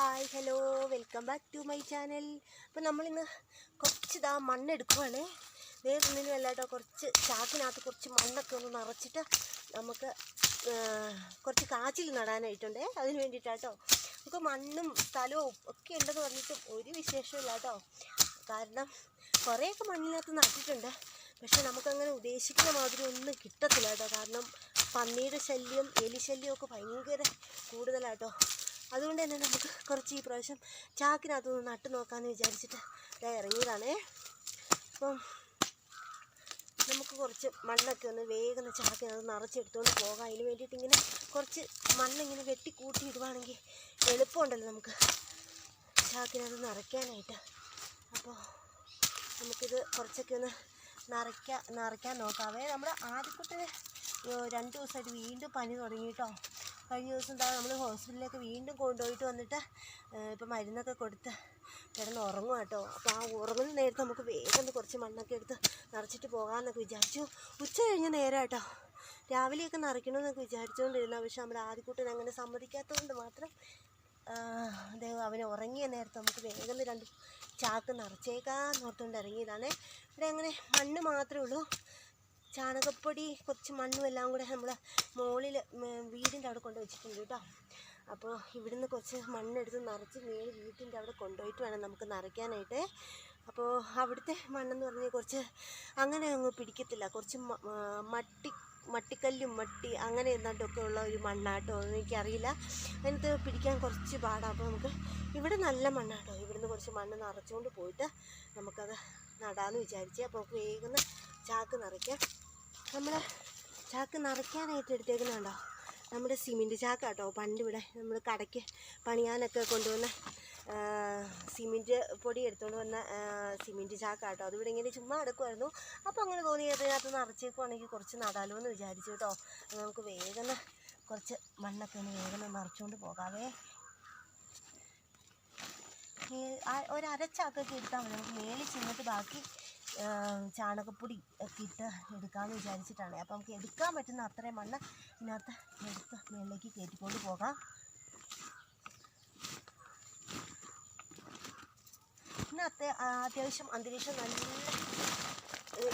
Hi hello welcome back to my channel അപ്പോൾ നമ്മളിന്ന് കുറച്ച് ഇതാ മണ്ണെടുക്കുവാണ്. വേറെ ഒന്നിനും അല്ല കുറച്ച് ചാക്കിനകത്ത് കുറച്ച് മണ്ണൊക്കെ ഒന്ന് നിറച്ചിട്ട് നമുക്ക് കുറച്ച് കാച്ചിൽ നടാനായിട്ടുണ്ട്. അതിന് വേണ്ടിയിട്ടാട്ടോ. നമുക്ക് മണ്ണും സ്ഥലവും ഒക്കെ ഉണ്ടെന്ന് പറഞ്ഞിട്ടും ഒരു വിശേഷമില്ല കേട്ടോ കാരണം കുറേയൊക്കെ മണ്ണിനകത്ത് നട്ടിട്ടുണ്ട്. പക്ഷെ നമുക്കങ്ങനെ ഉദ്ദേശിക്കുന്ന മാതിരി ഒന്നും കിട്ടത്തില്ല കേട്ടോ കാരണം പന്നിയുടെ ശല്യം എലി ശല്യമൊക്കെ ഭയങ്കര കൂടുതലാട്ടോ. അതുകൊണ്ട് തന്നെ നമുക്ക് കുറച്ച് ഈ പ്രാവശ്യം ചാക്കിനകത്തൊന്ന് നട്ട് നോക്കാമെന്ന് വിചാരിച്ചിട്ട് ദേ ഇറങ്ങിയതാണേ. അപ്പം നമുക്ക് കുറച്ച് മണ്ണൊക്കെ ഒന്ന് വേഗം ചാക്കിനകത്ത് നിറച്ചെടുത്തുകൊണ്ട് പോകാം. അതിന് വേണ്ടിയിട്ട് ഇങ്ങനെ കുറച്ച് മണ്ണിങ്ങനെ വെട്ടി കൂട്ടി ഇടുവാണെങ്കിൽ എളുപ്പമുണ്ടല്ലോ നമുക്ക് ചാക്കിനകത്ത് നിറയ്ക്കാനായിട്ട്. അപ്പോൾ നമുക്കിത് കുറച്ചൊക്കെ ഒന്ന് നിറയ്ക്കാൻ നിറയ്ക്കാൻ നോക്കാവേ നമ്മുടെ ആദ്യക്കുട്ടിന് രണ്ട് ദിവസമായിട്ട് വീണ്ടും പനി തുടങ്ങി കേട്ടോ. കഴിഞ്ഞ ദിവസം എന്താ നമ്മൾ ഹോസ്പിറ്റലിലേക്ക് വീണ്ടും കൊണ്ടുപോയിട്ട് വന്നിട്ട് ഇപ്പം മരുന്നൊക്കെ കൊടുത്ത് കിടന്ന് ഉറങ്ങും കേട്ടോ. അപ്പോൾ ആ ഉറങ്ങുന്ന നേരത്ത് നമുക്ക് വേഗം കുറച്ച് മണ്ണൊക്കെ എടുത്ത് നിറച്ചിട്ട് പോകാമെന്നൊക്കെ വിചാരിച്ചു. ഉച്ച കഴിഞ്ഞ നേരം കേട്ടോ. രാവിലെയൊക്കെ നിറയ്ക്കണമെന്നൊക്കെ വിചാരിച്ചുകൊണ്ടിരുന്ന. പക്ഷെ നമ്മുടെ ആദ്യക്കൂട്ടൻ അങ്ങനെ സമ്മതിക്കാത്തതുകൊണ്ട് മാത്രം അദ്ദേഹം അവന് ഉറങ്ങിയ നേരത്ത് നമുക്ക് വേഗം രണ്ട് ചാക്ക് നിറച്ചേക്കാന്ന് ഓർത്തുകൊണ്ട് ഇറങ്ങിയതാണ്. ഇവിടെ അങ്ങനെ മണ്ണ് മാത്രമേ ഉള്ളൂ. ചാണകപ്പൊടി കുറച്ച് മണ്ണും എല്ലാം കൂടെ നമ്മൾ മുകളിൽ വീടിന്റെ അവിടെ കൊണ്ട് വെച്ചിട്ടുണ്ട് കേട്ടോ. അപ്പോൾ ഇവിടുന്ന് കുറച്ച് മണ്ണെടുത്ത് നിറച്ച് മേളിൽ വീട്ടിന്റെ അവിടെ കൊണ്ടുപോയിട്ട് വേണം നമുക്ക് നിറയ്ക്കാനായിട്ട്. അപ്പോൾ അവിടുത്തെ മണ്ണെന്ന് പറഞ്ഞാൽ കുറച്ച് അങ്ങനെ അങ്ങ് പിടിക്കത്തില്ല. കുറച്ച് മട്ടി മട്ടിക്കല്ലും മട്ടി അങ്ങനെ എന്താണ്ടൊക്കെ ഉള്ള ഒരു മണ്ണാട്ടോ എനിക്കറിയില്ല. അതിനകത്ത് പിടിക്കാൻ കുറച്ച് പാടാണ് അപ്പോൾ നമുക്ക് ഇവിടെ നല്ല മണ്ണാട്ടോ. ഇവിടുന്ന് കുറച്ച് മണ്ണ് നിറച്ചുകൊണ്ട് പോയിട്ട് നമുക്കത് നടാമെന്ന് വിചാരിച്ച് അപ്പോൾ വേഗം ചാക്ക് നിറയ്ക്കാം. നമ്മൾ ചാക്ക് നിറയ്ക്കാനായിട്ട് എടുത്തേക്കുന്നുണ്ടോ? നമ്മുടെ സിമെന്റ് ചാക്കാട്ടോ. പണ്ട് ഇവിടെ നമ്മൾ കടയ്ക്ക് പണിയാനൊക്കെ കൊണ്ടുവന്ന സിമെന്റ് പൊടി എടുത്തുകൊണ്ട് വന്ന സിമെന്റ് ചാക്കാട്ടോ. അതിവിടെ ഇങ്ങനെ ചുമ്മാ എടുക്കുമായിരുന്നു അപ്പോൾ അങ്ങനെ തോന്നി അതിനകത്ത് നിറച്ചേക്കുവാണെങ്കിൽ കുറച്ച് നടാലോ എന്ന് വിചാരിച്ചു കേട്ടോ. നമുക്ക് വേഗം കുറച്ച് മണ്ണൊക്കെ ഒന്ന് വേഗം നിറച്ചുകൊണ്ട് പോകാവേ. ഒരു എടുത്താൽ മതി. നമുക്ക് മേളിൽ ചെന്നിട്ട് ബാക്കി ചാണകപ്പൊടി ഒക്കെ ഇട്ട് എടുക്കാമെന്ന് വിചാരിച്ചിട്ടാണ്. അപ്പോൾ നമുക്ക് എടുക്കാൻ പറ്റുന്ന അത്രയും മണ്ണ് ഇതിനകത്ത് എടുത്ത് മേളിലേക്ക് കയറ്റിക്കൊണ്ട് പോകാം. പിന്നെ അത്യ അത്യാവശ്യം അന്തരീക്ഷം നല്ല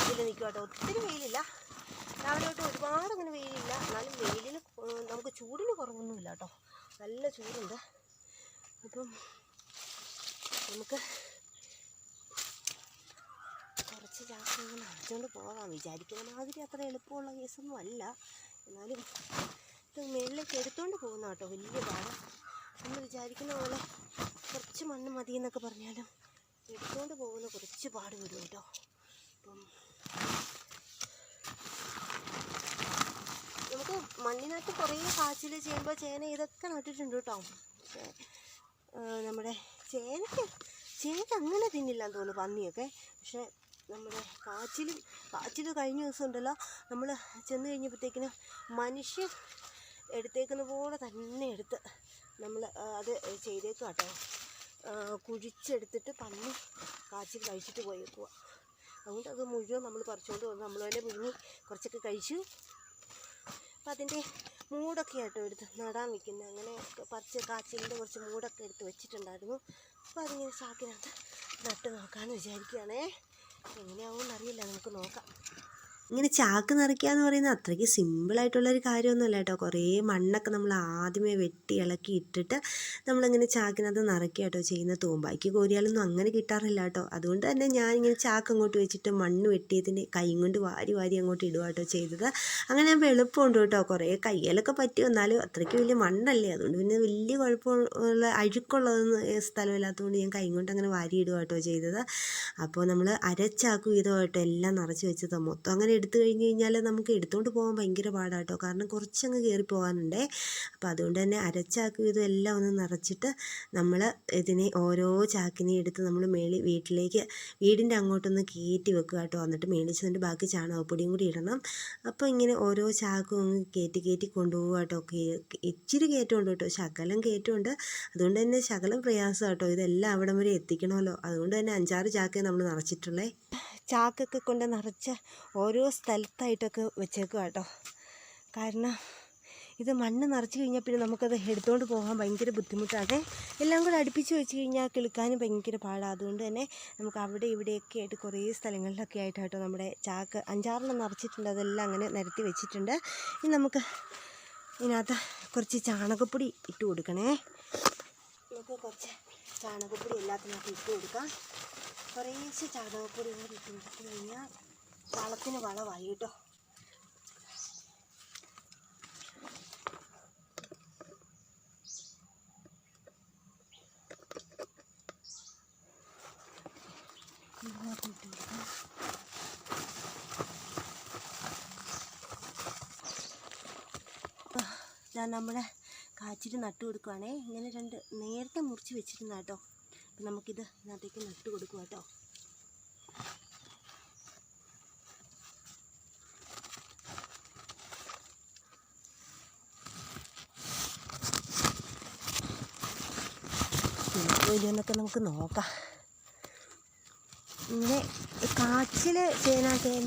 ഇതിൽ നിൽക്കും കേട്ടോ. ഒത്തിരി വെയിലില്ല. രാവിലെ തൊട്ട് ഒരുപാട് അങ്ങനെ വെയിലില്ല. എന്നാലും വെയിലിന് നമുക്ക് ചൂടിന് കുറവൊന്നുമില്ല കേട്ടോ. നല്ല ചൂടുണ്ട്. അപ്പം നമുക്ക് ചാക്കിങ്ങനെ നിറച്ചുകൊണ്ട് പോകാം. വിചാരിക്കുന്ന മാതിരി അത്ര എളുപ്പമുള്ള കേസൊന്നും അല്ല. എന്നാലും ഇത് മേളിലേക്ക് എടുത്തുകൊണ്ട് പോകുന്ന കേട്ടോ വലിയ ഭാഗം നമ്മൾ വിചാരിക്കുന്ന പോലെ കുറച്ച് മണ്ണ് മതി എന്നൊക്കെ പറഞ്ഞാലും എടുത്തുകൊണ്ട് പോകുന്ന കുറച്ച് പാട് വരും കേട്ടോ. അപ്പം നമുക്ക് മണ്ണിനകത്ത് കുറേ കാച്ചിൽ ചെയ്യുമ്പോൾ ചേന ഇതൊക്കെ നട്ടിട്ടുണ്ട് കേട്ടോ. നമ്മുടെ ചേനയ്ക്ക് ചേന അങ്ങനെ തിന്നില്ലാന്ന് തോന്നുന്നു പന്നിയൊക്കെ. പക്ഷേ നമ്മുടെ കാച്ചിലും കാച്ചിൽ കഴിഞ്ഞ ദിവസം ഉണ്ടല്ലോ നമ്മൾ ചെന്ന് കഴിഞ്ഞപ്പോഴത്തേക്കിനും മനുഷ്യൻ എടുത്തേക്കുന്ന പോലെ തന്നെ എടുത്ത് നമ്മൾ അത് ചെയ്തേക്കുക കേട്ടോ കുഴിച്ചെടുത്തിട്ട് പന്നി കാച്ചിൽ കഴിച്ചിട്ട് പോയേക്കുക അതുകൊണ്ട് അത് മുഴുവൻ നമ്മൾ പറിച്ചുകൊണ്ട് വന്ന് നമ്മൾ തന്നെ മുങ്ങി കുറച്ചൊക്കെ കഴിച്ചു. അപ്പം അതിന്റെ മൂടൊക്കെ ആട്ടോ എടുത്ത് നടാൻ വെക്കുന്നത് അങ്ങനെ പറിച്ച് കാച്ചിലിന്റെ കുറച്ച് മൂടൊക്കെ എടുത്ത് വെച്ചിട്ടുണ്ടായിരുന്നു. അപ്പോൾ അതിങ്ങനെ ചാക്കിനകത്ത് നട്ട് നോക്കാമെന്ന് വിചാരിക്കുകയാണേ എങ്ങനെയാവും അറിയില്ല നമുക്ക് നോക്കാം. ഇങ്ങനെ ചാക്ക് നിറയ്ക്കുക എന്ന് പറയുന്നത് അത്രയ്ക്ക് സിമ്പിളായിട്ടുള്ളൊരു കാര്യമൊന്നുമല്ല കേട്ടോ. കുറേ മണ്ണൊക്കെ നമ്മൾ ആദ്യമേ വെട്ടി ഇളക്കി ഇട്ടിട്ട് നമ്മളിങ്ങനെ ചാക്കിനകത്ത് നിറയ്ക്കുക കേട്ടോ ചെയ്യുന്ന തൂമ്പായ്ക്ക് കോരിയാലൊന്നും അങ്ങനെ കിട്ടാറില്ല കേട്ടോ. അതുകൊണ്ട് തന്നെ ഞാനിങ്ങനെ ചാക്ക് അങ്ങോട്ട് വെച്ചിട്ട് മണ്ണ് വെട്ടിയതിന് കൈ കൊണ്ട് വാരി വാരി അങ്ങോട്ട് ഇടുക കേട്ടോ ചെയ്തത്. അങ്ങനെ ആകുമ്പോൾ എളുപ്പമുണ്ട് കേട്ടോ. കുറേ കയ്യിലൊക്കെ പറ്റും എന്നാലും അത്രയ്ക്ക് വലിയ മണ്ണല്ലേ. അതുകൊണ്ട് പിന്നെ വലിയ കുഴപ്പമുള്ള അഴുക്കുള്ളതൊന്നും സ്ഥലമില്ലാത്തതുകൊണ്ട് ഞാൻ കൈ കൊണ്ട് അങ്ങനെ വാരി ഇടുക കേട്ടോ ചെയ്തത്. അപ്പോൾ നമ്മൾ അരച്ചാക്ക് കേട്ടോ എല്ലാം നിറച്ച് വെച്ചത്. മൊത്തം അങ്ങനെ എടുത്തു കഴിഞ്ഞ് കഴിഞ്ഞാൽ നമുക്ക് എടുത്തുകൊണ്ട് പോകാൻ ഭയങ്കര പാടാട്ടോ. കാരണം കുറച്ചങ്ങ് കയറി പോകാനുണ്ടേ. അപ്പോൾ അതുകൊണ്ട് തന്നെ അരച്ചാക്ക് ഇതെല്ലാം ഒന്ന് നിറച്ചിട്ട് നമ്മൾ ഇതിനെ ഓരോ ചാക്കിനെ എടുത്ത് നമ്മൾ മേളി വീട്ടിലേക്ക് വീടിന്റെ അങ്ങോട്ടൊന്ന് കയറ്റി വെക്കുക കേട്ടോ. എന്നിട്ട് മേടിച്ചതിന്റെ ബാക്കി ചാണകപ്പൊടിയും കൂടി ഇടണം. അപ്പോൾ ഇങ്ങനെ ഓരോ ചാക്കും അങ്ങ് കയറ്റി കയറ്റി കൊണ്ടുപോകുക കേട്ടോ. ഇച്ചിരി കയറ്റമുണ്ട് കേട്ടോ. ശകലം കയറ്റമുണ്ട്. അതുകൊണ്ട് തന്നെ ശകലം പ്രയാസം കേട്ടോ ഇതെല്ലാം അവിടം വരെ എത്തിക്കണമല്ലോ. അതുകൊണ്ട് തന്നെ അഞ്ചാറ് ചാക്കേ നമ്മൾ നിറച്ചിട്ടുള്ളേ. ചാക്കൊക്കെ കൊണ്ട് നിറച്ച് ഓരോ സ്ഥലത്തായിട്ടൊക്കെ വെച്ചേക്കുക കേട്ടോ കാരണം ഇത് മണ്ണ് നിറച്ച് കഴിഞ്ഞാൽ പിന്നെ നമുക്കത് എടുത്തുകൊണ്ട് പോകാൻ ഭയങ്കര ബുദ്ധിമുട്ടാണ് എല്ലാം കൂടെ അടുപ്പിച്ച് വെച്ച് കഴിഞ്ഞാൽ കിളുക്കാനും ഭയങ്കര പാടാണ് അതുകൊണ്ട് തന്നെ നമുക്ക് അവിടെ ഇവിടെയൊക്കെ ആയിട്ട് കുറേ സ്ഥലങ്ങളിലൊക്കെ ആയിട്ട് കേട്ടോ നമ്മുടെ ചാക്ക് അഞ്ചാറെണ്ണം നിറച്ചിട്ടുണ്ട്. അതെല്ലാം അങ്ങനെ നിരത്തി വെച്ചിട്ടുണ്ട്. ഇനി നമുക്ക് ഇതിനകത്ത് കുറച്ച് ചാണകപ്പൊടി ഇട്ട് കൊടുക്കണേ. നമുക്ക് കുറച്ച് ചാണകപ്പൊടി എല്ലാത്തിനകത്ത് ഇട്ട് കൊടുക്കാം. കുറേശ്ശെ ചാണകപ്പൊടി കൂടി ഇട്ട് കൊടുത്തു കഴിഞ്ഞാൽ വളത്തിന് വളമായി കേട്ടോ. ഞാൻ നമ്മുടെ കാച്ചിൽ നട്ടു കൊടുക്കുവാണേ. ഇങ്ങനെ രണ്ട് നേരത്തെ മുറിച്ച് വെച്ചിരുന്ന കേട്ടോ. അപ്പം നമുക്കിത് ഇതിനകത്തേക്ക് നട്ടു കൊടുക്കുക കേട്ടോ. ൊക്കെ നമുക്ക് നോക്കാം. ഇങ്ങനെ കാച്ചിൽ ചേന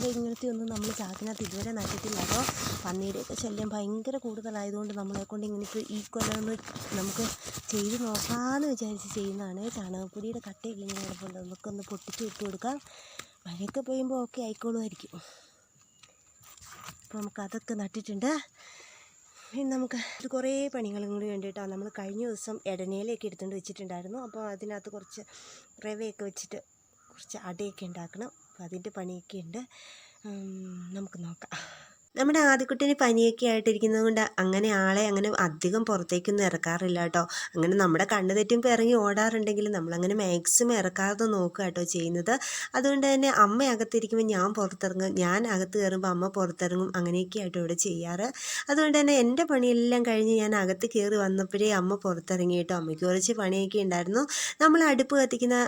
ഇങ്ങനത്തെ ഒന്നും നമ്മൾ ചാക്കിനകത്ത് ഇതുവരെ നട്ടിട്ടില്ല. അപ്പോൾ പന്നിയുടെയൊക്കെ ശല്യം ഭയങ്കര കൂടുതലായതുകൊണ്ട് നമ്മളെ കൊണ്ട് ഇങ്ങനെ ഈ കൊല്ലം നമുക്ക് ചെയ്ത് നോക്കാമെന്ന് വിചാരിച്ച് ചെയ്യുന്നതാണ്. ചാണകപ്പൊടിയുടെ കട്ടയൊക്കെ ഇങ്ങനെ കിടപ്പുണ്ട് നമുക്കൊന്ന് പൊട്ടിച്ച് ഇട്ട് കൊടുക്കാം. മഴയൊക്കെ പെയ്യുമ്പോൾ ഓക്കെ ആയിക്കോളുമായിരിക്കും. അപ്പോൾ നമുക്ക് അതൊക്കെ നട്ടിട്ടുണ്ട്. പിന്നെ നമുക്ക് കുറേ പണികളും കൂടി വേണ്ടിയിട്ടാണ് നമ്മൾ കഴിഞ്ഞ ദിവസം ഇടനയിലേക്ക് എടുത്തുകൊണ്ട് വെച്ചിട്ടുണ്ടായിരുന്നു. അപ്പോൾ അതിനകത്ത് കുറച്ച് റവയൊക്കെ വെച്ചിട്ട് കുറച്ച് അടയൊക്കെ ഉണ്ടാക്കണം. അപ്പോൾ അതിന്റെ പണിയൊക്കെ ഉണ്ട്. നമുക്ക് നോക്കാം. നമ്മുടെ ആദ്യക്കുട്ടിന് പനിയൊക്കെ ആയിട്ടിരിക്കുന്നത് കൊണ്ട് അങ്ങനെ ആളെ അങ്ങനെ അധികം പുറത്തേക്കൊന്നും ഇറക്കാറില്ല കേട്ടോ. അങ്ങനെ നമ്മുടെ കണ്ണു തെറ്റുമ്പോൾ ഇറങ്ങി ഓടാറുണ്ടെങ്കിലും നമ്മളങ്ങനെ മാക്സിമം ഇറക്കാതെ നോക്കുക കേട്ടോ ചെയ്യുന്നത്. അതുകൊണ്ട് തന്നെ അമ്മ അകത്തിരിക്കുമ്പോൾ ഞാൻ പുറത്തിറങ്ങും. ഞാൻ അകത്ത് കയറുമ്പോൾ അമ്മ പുറത്തിറങ്ങും. അങ്ങനെയൊക്കെ ആയിട്ട് ഇവിടെ ചെയ്യാറ്. അതുകൊണ്ട് തന്നെ എന്റെ പണിയെല്ലാം കഴിഞ്ഞ് ഞാൻ അകത്ത് കയറി വന്നപ്പോഴേ അമ്മ പുറത്തിറങ്ങി കേട്ടോ. അമ്മയ്ക്ക് കുറച്ച് പണിയൊക്കെ ഉണ്ടായിരുന്നു. നമ്മൾ അടുപ്പ് കത്തിക്കുന്ന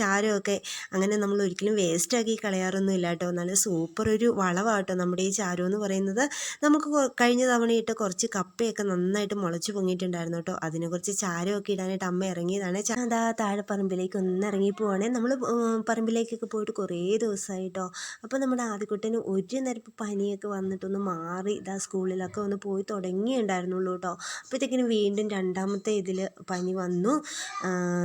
ചാരമൊക്കെ അങ്ങനെ നമ്മൾ ഒരിക്കലും വേസ്റ്റാക്കി കളയാറൊന്നും ഇല്ല കേട്ടോ. നല്ല സൂപ്പർ ഒരു വളവാട്ടോ നമ്മുടെ ഈ ചാരം പറയുന്നത് നമുക്ക് കഴിഞ്ഞ തവണ ഇട്ട കുറച്ച് കപ്പയൊക്കെ നന്നായിട്ട് മുളച്ച് പൊങ്ങിയിട്ടുണ്ടായിരുന്നു കേട്ടോ. അതിനെ കുറച്ച് ചാരമൊക്കെ ഇടാനായിട്ട് അമ്മ ഇറങ്ങിയതാണ്. അതാ താഴെ പറമ്പിലേക്ക് ഒന്ന് ഇറങ്ങി പോവാണേ. നമ്മൾ പറമ്പിലേക്കൊക്കെ പോയിട്ട് കുറേ ദിവസമായിട്ടോ അപ്പോൾ നമ്മുടെ ആദ്യക്കുട്ടന് ഒരു നേരം പനിയൊക്കെ വന്നിട്ടൊന്ന് മാറി ഇതാ സ്കൂളിലൊക്കെ ഒന്ന് പോയി തുടങ്ങിയുണ്ടായിരുന്നുള്ളൂ കേട്ടോ. അപ്പോഴത്തേക്കിനും വീണ്ടും രണ്ടാമത്തെ ഇതിൽ പനി വന്നു.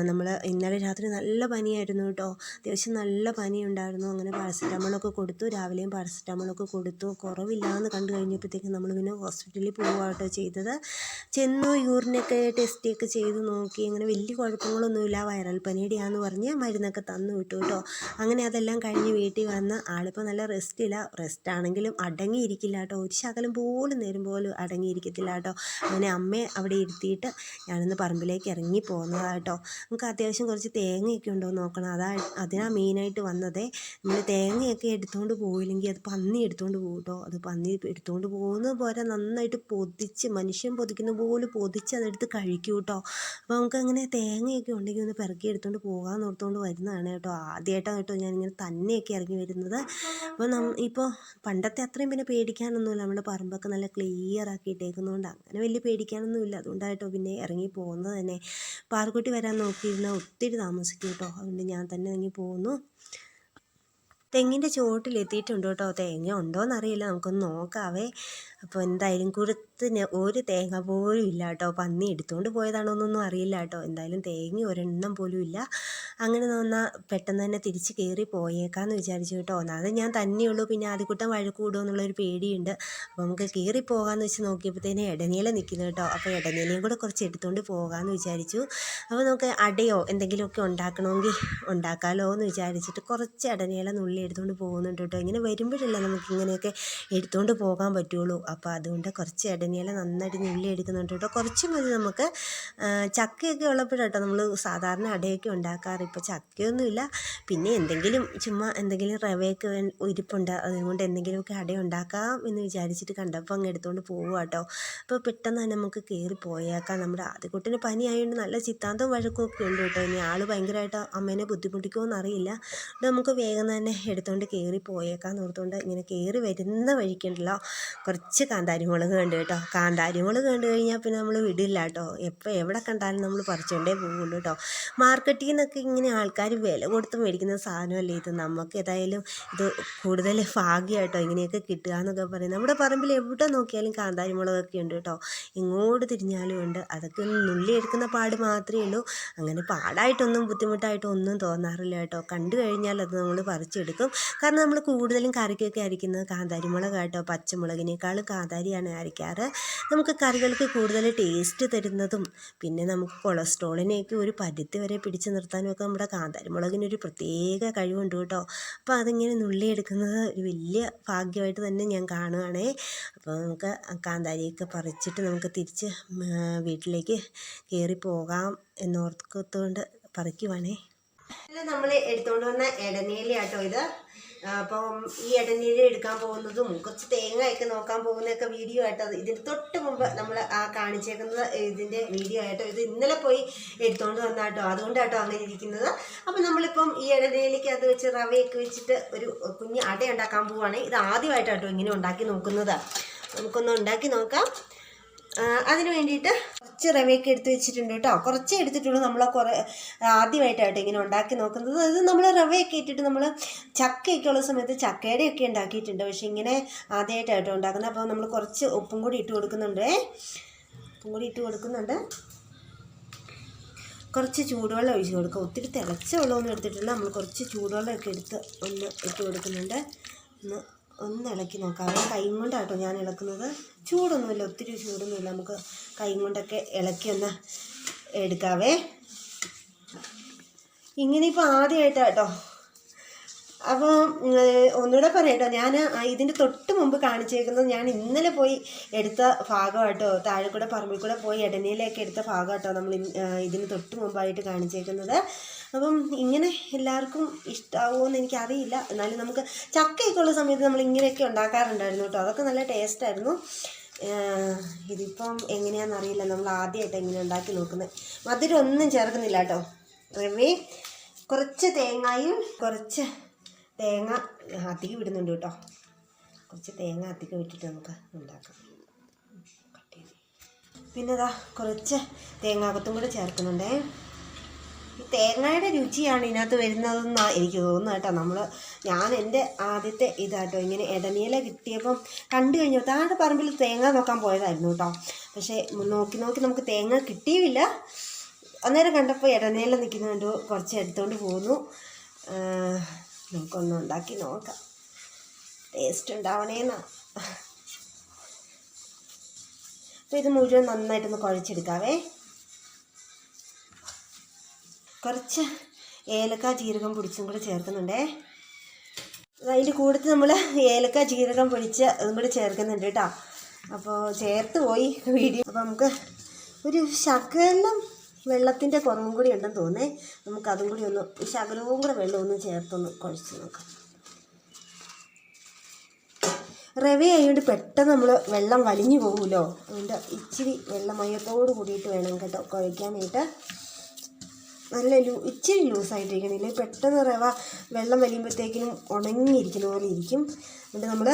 നമ്മൾ ഇന്നലെ രാത്രി നല്ല പനിയായിരുന്നു കേട്ടോ. അത്യാവശ്യം നല്ല പനി ഉണ്ടായിരുന്നു അങ്ങനെ പാരസെറ്റാമോളൊക്കെ കൊടുത്തു. രാവിലെയും പാരസെറ്റാമോളൊക്കെ കൊടുത്തു. കുറവില്ലാന്ന് കണ്ടു കഴിഞ്ഞപ്പോഴത്തേക്കും നമ്മൾ പിന്നെ ഹോസ്പിറ്റലിൽ പോവുകയാട്ടോ ചെയ്തത്. ചെന്നു യൂറിനൊക്കെ ടെസ്റ്റൊക്കെ ചെയ്ത് നോക്കി. അങ്ങനെ വലിയ കുഴപ്പങ്ങളൊന്നുമില്ല. വൈറൽ പനിയുടെയാന്ന് പറഞ്ഞ് മരുന്നൊക്കെ തന്നു വിട്ടു കേട്ടോ. അങ്ങനെ അതെല്ലാം കഴിഞ്ഞ് വീട്ടിൽ വന്ന് ആളിപ്പോൾ നല്ല റെസ്റ്റില്ല റെസ്റ്റ് ആണെങ്കിലും അടങ്ങിയിരിക്കില്ല കേട്ടോ. ഒരു ശകലം പോലും നേരം പോലും അടങ്ങിയിരിക്കത്തില്ല കേട്ടോ. അങ്ങനെ അമ്മയെ അവിടെ ഇരുത്തിയിട്ട് ഞാനൊന്ന് പറമ്പിലേക്ക് ഇറങ്ങി പോകുന്നതാണ് കേട്ടോ. നമുക്ക് അത്യാവശ്യം കുറച്ച് തേങ്ങയൊക്കെ ഉണ്ടോ നോക്കണം. അതാ അതിനാ മെയിനായിട്ട് വന്നതേ. നമ്മൾ തേങ്ങയൊക്കെ എടുത്തുകൊണ്ട് പോയില്ലെങ്കിൽ അത് പന്നി എടുത്തുകൊണ്ട് പോകും കേട്ടോ. അത് പന്നി എടുത്തുകൊണ്ട് പോകുന്ന പോരാ നന്നായിട്ട് പൊതിച്ച് മനുഷ്യൻ പൊതിക്കുന്ന പോലെ പൊതിച്ച് അതെടുത്ത് കഴിക്കും കേട്ടോ അപ്പോൾ നമുക്ക് അങ്ങനെ തേങ്ങയൊക്കെ ഉണ്ടെങ്കിൽ ഒന്ന് പിറക്കി എടുത്തുകൊണ്ട് പോകാമെന്ന് ഓർത്തുകൊണ്ട് വരുന്നതാണ് കേട്ടോ ആദ്യമായിട്ടാണ് കേട്ടോ ഞാനിങ്ങനെ തന്നെയൊക്കെ ഇറങ്ങി വരുന്നത്. അപ്പോൾ നം ഇപ്പോൾ പണ്ടത്തെ അത്രയും പിന്നെ പേടിക്കാനൊന്നുമില്ല. നമ്മുടെ പറമ്പൊക്കെ നല്ല ക്ലിയർ ആക്കി ഇട്ടേക്കുന്നതുകൊണ്ട് അങ്ങനെ വലിയ പേടിക്കാനൊന്നുമില്ല. അതുകൊണ്ടായിട്ടോ പിന്നെ ഇറങ്ങി പോകുന്നത് തന്നെ. പാറക്കുട്ടി വരാൻ നോക്കിയിരുന്ന ഒത്തിരി താമസിക്കും കേട്ടോ അതുകൊണ്ട് ഞാൻ തന്നെ ഇറങ്ങി പോകുന്നു തെങ്ങിന്റെ ചുവട്ടിലെത്തിയിട്ടുണ്ട് കേട്ടോ തേങ്ങ ഉണ്ടോയെന്നറിയില്ല നമുക്കൊന്ന് നോക്കാവേ. അപ്പോൾ എന്തായാലും കുരുത്തിന് ഒരു തേങ്ങ പോലും ഇല്ല കേട്ടോ പന്നി എടുത്തുകൊണ്ട് പോയതാണോ എന്നൊന്നും അറിയില്ല കേട്ടോ എന്തായാലും തേങ്ങ ഒരെണ്ണം പോലും ഇല്ല. അങ്ങനെ തോന്നാ പെട്ടെന്ന് തന്നെ തിരിച്ച് കയറി പോയേക്കാന്ന് വിചാരിച്ചു കേട്ടോ. ഒന്നാമത് ഞാൻ തന്നെയുള്ളൂ. പിന്നെ ആദ്യക്കൂട്ടം വഴക്ക് കൂടുമോ എന്നുള്ളൊരു പേടിയുണ്ട്. അപ്പോൾ നമുക്ക് കയറി പോകാമെന്ന് വെച്ച് നോക്കിയപ്പോഴത്തേനും ഇടനീല നിൽക്കുന്നു കേട്ടോ. അപ്പോൾ ഇടനീലയും കൂടെ കുറച്ച് എടുത്തുകൊണ്ട് പോകാമെന്ന് വിചാരിച്ചു. അപ്പോൾ നമുക്ക് അടയോ എന്തെങ്കിലുമൊക്കെ ഉണ്ടാക്കണമെങ്കിൽ ഉണ്ടാക്കാമല്ലോ എന്ന് വിചാരിച്ചിട്ട് കുറച്ച് ഇടനീല നുള്ളി എടുത്തുകൊണ്ട് പോകുന്നുണ്ട് കേട്ടോ. ഇങ്ങനെ വരുമ്പോഴല്ലേ നമുക്ക് ഇങ്ങനെയൊക്കെ എടുത്തുകൊണ്ട് പോകാൻ പറ്റുള്ളൂ. അപ്പോൾ അതുകൊണ്ട് കുറച്ച് ഇടനീല നന്നായിട്ട് നുള്ളി എടുക്കുന്നുണ്ട് കേട്ടോ. കുറച്ച് മതി നമുക്ക്. ചക്കയൊക്കെ ചക്കയൊക്കെ ഉള്ളപ്പോഴാട്ടോ നമ്മൾ സാധാരണ അടയൊക്കെ ഉണ്ടാക്കാറ്. ഇപ്പോൾ ചക്കയൊന്നുമില്ല പിന്നെ എന്തെങ്കിലും ചുമ്മാ എന്തെങ്കിലും റവയൊക്കെ ഇരിപ്പുണ്ട്. അതുകൊണ്ട് എന്തെങ്കിലുമൊക്കെ അട ഉണ്ടാക്കാം എന്ന് വിചാരിച്ചിട്ട് കണ്ടപ്പോൾ അങ്ങ് എടുത്തുകൊണ്ട് പോവുക കേട്ടോ അപ്പോൾ പെട്ടെന്ന് തന്നെ നമുക്ക് കയറി പോയേക്കാം. നമ്മുടെ ആദ്യക്കുട്ടിന് പനി ആയതുകൊണ്ട് നല്ല ചിത്താന്തവും വഴക്കമൊക്കെ ഉണ്ട് കേട്ടോ. ഇനി ആൾ ഭയങ്കരമായിട്ട് അമ്മേനെ ബുദ്ധിമുട്ടിക്കുമോ അതുകൊണ്ട് നമുക്ക് വേഗം തന്നെ എടുത്തുകൊണ്ട് കയറി പോയേക്കാം ഓർത്തുകൊണ്ട് ഇങ്ങനെ കയറി വരുന്ന വഴിക്കുണ്ടല്ലോ. കുറച്ച് കാന്താരിമുളക് കാന്താരി മുളക് കണ്ടു കേട്ടോ. കാന്താരി മുളക് കണ്ടു കഴിഞ്ഞാൽ പിന്നെ നമ്മൾ വിടില്ല കേട്ടോ എപ്പോൾ എവിടെ കണ്ടാലും നമ്മൾ പറിച്ചുകൊണ്ടേ പോകുള്ളൂ കേട്ടോ മാർക്കറ്റിൽ നിന്നൊക്കെ ഇങ്ങനെ ആൾക്കാർ വില കൊടുത്ത് മേടിക്കുന്ന സാധനമല്ലേ ഇത്? നമുക്ക് ഏതായാലും ഇത് കൂടുതൽ ഭാഗ്യമായിട്ടോ ഇങ്ങനെയൊക്കെ കിട്ടുക എന്നൊക്കെ പറയും നമ്മുടെ പറമ്പിൽ എവിടെ നോക്കിയാലും കാന്താരി മുളകൊക്കെ ഉണ്ട് കേട്ടോ. ഇങ്ങോട്ട് തിരിഞ്ഞാലും ഉണ്ട്. അതൊക്കെ നുള്ളി എടുക്കുന്ന പാട് മാത്രമേ ഉള്ളൂ. അങ്ങനെ പാടായിട്ടൊന്നും ബുദ്ധിമുട്ടായിട്ടോ ഒന്നും തോന്നാറില്ല കേട്ടോ. കണ്ടു കഴിഞ്ഞാൽ അത് നമ്മൾ പറിച്ചെടുക്കും. കാരണം നമ്മൾ കൂടുതലും കറിക്കൊക്കെ അരിക്കുന്നത് കാന്താരി മുളകാട്ടോ പച്ചമുളകിനേക്കാളും കാന്താരിയാണ് അരയ്ക്കാറ് നമുക്ക് കറികൾക്ക് കൂടുതൽ ടേസ്റ്റ് തരുന്നതും പിന്നെ നമുക്ക് കൊളസ്ട്രോളിനെയൊക്കെ ഒരു പരിധി വരെ പിടിച്ചു നിർത്താനും ഒക്കെ നമ്മുടെ കാന്താരി മുളകിനൊരു പ്രത്യേക കഴിവുണ്ട് കേട്ടോ. അപ്പോൾ അതിങ്ങനെ നുള്ളിയെടുക്കുന്നത് ഒരു വലിയ ഭാഗ്യമായിട്ട് തന്നെ ഞാൻ കാണുകയാണേ അപ്പോൾ നമുക്ക് കാന്താരിയൊക്കെ പറിച്ചിട്ട് നമുക്ക് തിരിച്ച് വീട്ടിലേക്ക് കയറി പോകാം എന്നോർത്തുകൊണ്ട് പറിക്കുവാണേ. നമ്മൾ എടുത്തുകൊണ്ട് വന്ന ഇടനീല കേട്ടോ ഇത്. അപ്പം ഈ ഇടനീഴ എടുക്കാൻ പോകുന്നതും കുറച്ച് തേങ്ങയൊക്കെ നോക്കാൻ പോകുന്നതൊക്കെ വീഡിയോ ആയിട്ടോ ഇതിന് തൊട്ട് മുമ്പ് നമ്മൾ ആ കാണിച്ചേക്കുന്നത് ഇതിന്റെ വീഡിയോ ആയിട്ടോ ഇത് ഇന്നലെ പോയി എടുത്തുകൊണ്ട് വന്നാട്ടോ. അതുകൊണ്ടാട്ടോ അങ്ങനെ ഇരിക്കുന്നത്. അപ്പം നമ്മളിപ്പം ഈ ഇടനീഴിലേക്ക് അത് വെച്ച് റവയൊക്കെ വെച്ചിട്ട് ഒരു കുഞ്ഞ് അട ഉണ്ടാക്കാൻ പോവുകയാണെങ്കിൽ ഇത് ആദ്യമായിട്ടാട്ടോ ഇങ്ങനെ ഉണ്ടാക്കി നോക്കുന്നത്. നമുക്കൊന്ന് ഉണ്ടാക്കി നോക്കാം. അതിന് വേണ്ടിയിട്ട് കുറച്ച് റവയൊക്കെ എടുത്ത് വെച്ചിട്ടുണ്ട് കേട്ടോ. കുറച്ച് എടുത്തിട്ടുള്ളൂ നമ്മൾ കുറേ ആദ്യമായിട്ടായിട്ട് ഇങ്ങനെ ഉണ്ടാക്കി നോക്കുന്നത്. അത് നമ്മൾ റവയൊക്കെ ഇട്ടിട്ട് നമ്മൾ ചക്കയൊക്കെ ഉള്ള സമയത്ത് ചക്കയുടെ ഒക്കെ ഉണ്ടാക്കിയിട്ടുണ്ട്. പക്ഷെ ഇങ്ങനെ ആദ്യമായിട്ടായിട്ടോ ഉണ്ടാക്കുന്നത്. അപ്പോൾ നമ്മൾ കുറച്ച് ഉപ്പും കൂടി ഇട്ട് കൊടുക്കുന്നുണ്ട്. ഉപ്പും കൂടി ഇട്ട് കൊടുക്കുന്നുണ്ട്. കുറച്ച് ചൂടുവെള്ളം ഒഴിച്ച് കൊടുക്കുക. ഒത്തിരി തിളച്ച വെള്ളമൊന്നും എടുത്തിട്ടില്ല. നമ്മൾ കുറച്ച് ചൂടുവെള്ളമൊക്കെ എടുത്ത് ഒന്ന് ഇട്ട് കൊടുക്കുന്നുണ്ട്. ഒന്ന് ഒന്ന് ഇളക്കി നോക്കാം. കൈ കൊണ്ടാട്ടോ ഞാൻ ഇളക്കുന്നത്. ചൂടൊന്നുമില്ല ഒത്തിരി ചൂടൊന്നുമില്ല. നമുക്ക് കൈ കൊണ്ടൊക്കെ ഇളക്കി ഒന്ന് എടുക്കാവേ. ഇങ്ങനെ ഇപ്പോൾ ആദ്യമായിട്ടാട്ടോ അപ്പോൾ ഒന്നുകൂടെ പറയട്ടോ. ഞാൻ ഇതിന്റെ തൊട്ട് മുമ്പ് കാണിച്ചേക്കുന്നത് ഞാൻ ഇന്നലെ പോയി എടുത്ത ഭാഗമാട്ടോ. താഴെ കൂടെ പറമ്പിൽ കൂടെ പോയി ഇടനയിലേക്ക് എടുത്ത ഭാഗമാട്ടോ നമ്മൾ ഇതിന് തൊട്ട് മുമ്പായിട്ട് കാണിച്ചേക്കുന്നത്. അപ്പം ഇങ്ങനെ എല്ലാവർക്കും ഇഷ്ടമാവുമോ എന്ന് എനിക്കറിയില്ല. എന്നാലും നമുക്ക് ചക്കയൊക്കെ ഉള്ള സമയത്ത് നമ്മൾ ഇങ്ങനെയൊക്കെ ഉണ്ടാക്കാറുണ്ടായിരുന്നു കേട്ടോ. അതൊക്കെ നല്ല ടേസ്റ്റായിരുന്നു ഇതിപ്പം എങ്ങനെയാണെന്നറിയില്ല നമ്മൾ ആദ്യമായിട്ട് എങ്ങനെ ഉണ്ടാക്കി നോക്കുന്നത്. മധുരം ഒന്നും ചേർക്കുന്നില്ല കേട്ടോ. റവേ കുറച്ച് തേങ്ങയും കുറച്ച് തേങ്ങ അധികം വിടുന്നുണ്ട് കേട്ടോ. കുറച്ച് തേങ്ങ അധികം വിട്ടിട്ട് നമുക്ക് ഉണ്ടാക്കാം. പിന്നെ ഇതാ കുറച്ച് തേങ്ങാകത്തും കൂടെ ചേർക്കുന്നുണ്ടേ. ഈ തേങ്ങയുടെ രുചിയാണ് ഇതിനകത്ത് വരുന്നതെന്നാണ് എനിക്ക് തോന്നുന്നത് കേട്ടോ. നമ്മൾ ഞാൻ എന്റെ ആദ്യത്തെ ഇതാട്ടോ ഇങ്ങനെ ഇടനീല കിട്ടിയപ്പം കണ്ടു കഴിഞ്ഞു. താഴെ പറമ്പിൽ തേങ്ങ നോക്കാൻ പോയതായിരുന്നു കേട്ടോ. പക്ഷേ നോക്കി നോക്കി നമുക്ക് തേങ്ങ കിട്ടിയില്ല. അന്നേരം കണ്ടപ്പോൾ ഇടനീല നിൽക്കുന്നുണ്ട് കുറച്ച് എടുത്തുകൊണ്ട് പോന്നു. നമുക്കൊന്ന് ഉണ്ടാക്കി നോക്കാം. ടേസ്റ്റ് ഉണ്ടാവണേന്നാ. അപ്പോൾ ഇത് മുഴുവൻ നന്നായിട്ടൊന്ന് കുഴച്ചെടുക്കാവേ. കുറച്ച് ഏലക്ക ജീരകം പൊടിച്ചും കൂടെ ചേർക്കുന്നുണ്ടേ. അതിന്റെ കൂട്ടത്തിൽ നമ്മൾ ഏലക്ക ജീരകം പൊടിച്ച് അതും കൂടി ചേർക്കുന്നുണ്ട് കേട്ടോ. അപ്പോൾ ചേർത്ത് പോയി വീഡിയോ. അപ്പോൾ നമുക്ക് ഒരു ശകലം വെള്ളത്തിന്റെ കുറവും കൂടി ഉണ്ടെന്ന് തോന്നേ നമുക്ക് അതും കൂടി ഒന്ന് ശകലവും കൂടെ വെള്ളം ഒന്ന് ചേർത്തൊന്ന് കുഴച്ച് നോക്കാം. റവ ആയതുകൊണ്ട് പെട്ടെന്ന് നമ്മൾ വെള്ളം വലിഞ്ഞു പോകുമല്ലോ അതുകൊണ്ട് ഇച്ചിരി വെള്ളമയത്തോട് കൂടിയിട്ട് വേണം കേട്ടോ കുഴയ്ക്കാനായിട്ട് നല്ല ലൂ ഇച്ചിരി ലൂസായിട്ടിരിക്കണം ഇല്ലെങ്കിൽ പെട്ടെന്ന് റവ വെള്ളം വലിയുമ്പോഴത്തേക്കിനും ഉണങ്ങിയിരിക്കുന്ന പോലെ ഇരിക്കും. എന്നിട്ട് നമ്മൾ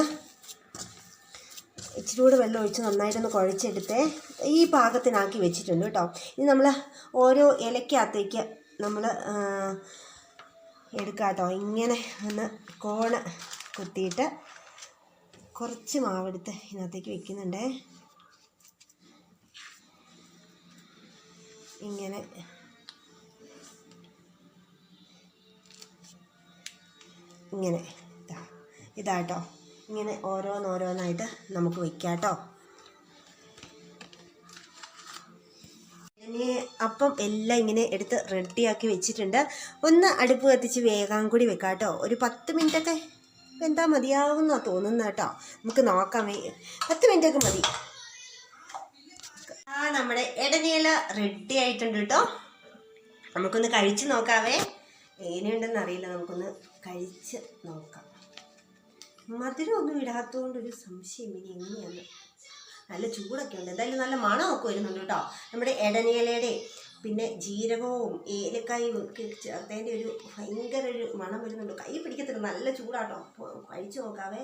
ഇച്ചിരി കൂടെ വെള്ളം ഒഴിച്ച് നന്നായിട്ടൊന്ന് കുഴച്ചെടുത്ത് ഈ പാകത്തിനാക്കി വെച്ചിട്ടുണ്ട് കേട്ടോ. ഇനി നമ്മൾ ഓരോ ഇലക്കകത്തേക്ക് നമ്മൾ എടുക്കാം കേട്ടോ. ഇങ്ങനെ ഒന്ന് കോണ് കുത്തിയിട്ട് കുറച്ച് മാവെടുത്ത് ഇതിനകത്തേക്ക് വെക്കുന്നുണ്ടേ. ഇങ്ങനെ. ഇങ്ങനെ. ഇതാ. ഇതാട്ടോ ഇങ്ങനെ ഓരോന്നോരോന്നായിട്ട് നമുക്ക് വെക്കാം കേട്ടോ ഇനി അപ്പം എല്ലാം ഇങ്ങനെ എടുത്ത് റെഡിയാക്കി വെച്ചിട്ടുണ്ട്. ഒന്ന് അടുപ്പ് കത്തിച്ച് വേഗം കൂടി വെക്കാം കേട്ടോ ഒരു പത്ത് മിനിറ്റൊക്കെ എന്താ മതിയാവുന്ന തോന്നുന്ന കേട്ടോ. നമുക്ക് നോക്കാം. പത്ത് മിനിറ്റൊക്കെ മതി. ആ നമ്മുടെ ഇടനീല റെഡി ആയിട്ടുണ്ട് കേട്ടോ. നമുക്കൊന്ന് കഴിച്ച് നോക്കാവേ. എങ്ങനെയുണ്ടെന്ന് അറിയില്ല. നമുക്കൊന്ന് കഴിച്ച് നോക്കാം. മധുരമൊന്നും ഇടാത്തതുകൊണ്ട് ഒരു സംശയം ഇനി എങ്ങനെയാണ്? നല്ല ചൂടൊക്കെ ഉണ്ട്. എന്തായാലും നല്ല മണമൊക്കെ വരുന്നുണ്ട് കേട്ടോ. നമ്മുടെ ഇടനേലയുടെ പിന്നെ ജീരകവും ഏലക്കായും ഒക്കെ ചേർത്തതിന്റെ ഒരു ഭയങ്കര ഒരു മണം വരുന്നുണ്ട്. കൈ പിടിക്കത്തില്ല. നല്ല ചൂടാട്ടോ. കഴിച്ചു നോക്കാവേ.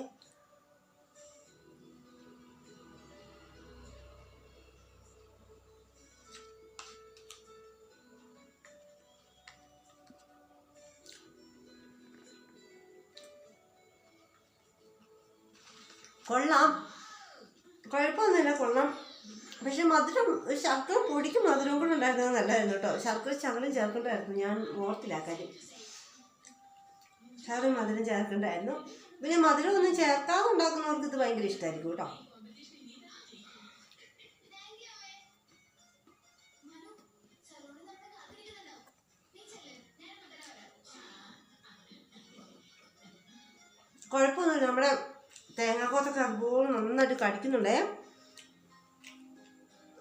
കൊള്ളാം. കുഴപ്പമൊന്നുമില്ല കൊള്ളാം. പക്ഷെ മധുരം ശർക്കര പൊടിക്ക് മധുരവും കൂടെ ഉണ്ടായിരുന്നത് നല്ലതായിരുന്നു കേട്ടോ. ശർക്കര ശകലം ചേർക്കേണ്ടായിരുന്നു ഞാൻ ഓർത്തില്ല കാര്യം. ശകലം മധുരം ചേർക്കണ്ടായിരുന്നു. പിന്നെ മധുരം ഒന്നും ചേർക്കാതെ ഉണ്ടാക്കുന്നവർക്ക് ഇത് ഭയങ്കര ഇഷ്ടമായിരിക്കും കേട്ടോ. കുഴപ്പമൊന്നുമില്ല. നമ്മുടെ തേങ്ങാക്കോത്തൊക്കെ അതുപോലെ നന്നായിട്ട് കടിക്കുന്നുണ്ടേ.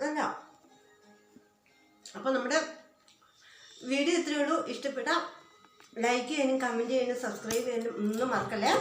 അല്ല. അപ്പം നമ്മുടെ വീഡിയോ ഇത്രയേ ഉള്ളൂ. ഇഷ്ടപ്പെട്ട ലൈക്ക് ചെയ്യാനും കമന്റ് ചെയ്യാനും സബ്സ്ക്രൈബ് ചെയ്യാനും ഒന്നും മറക്കല്ലേ.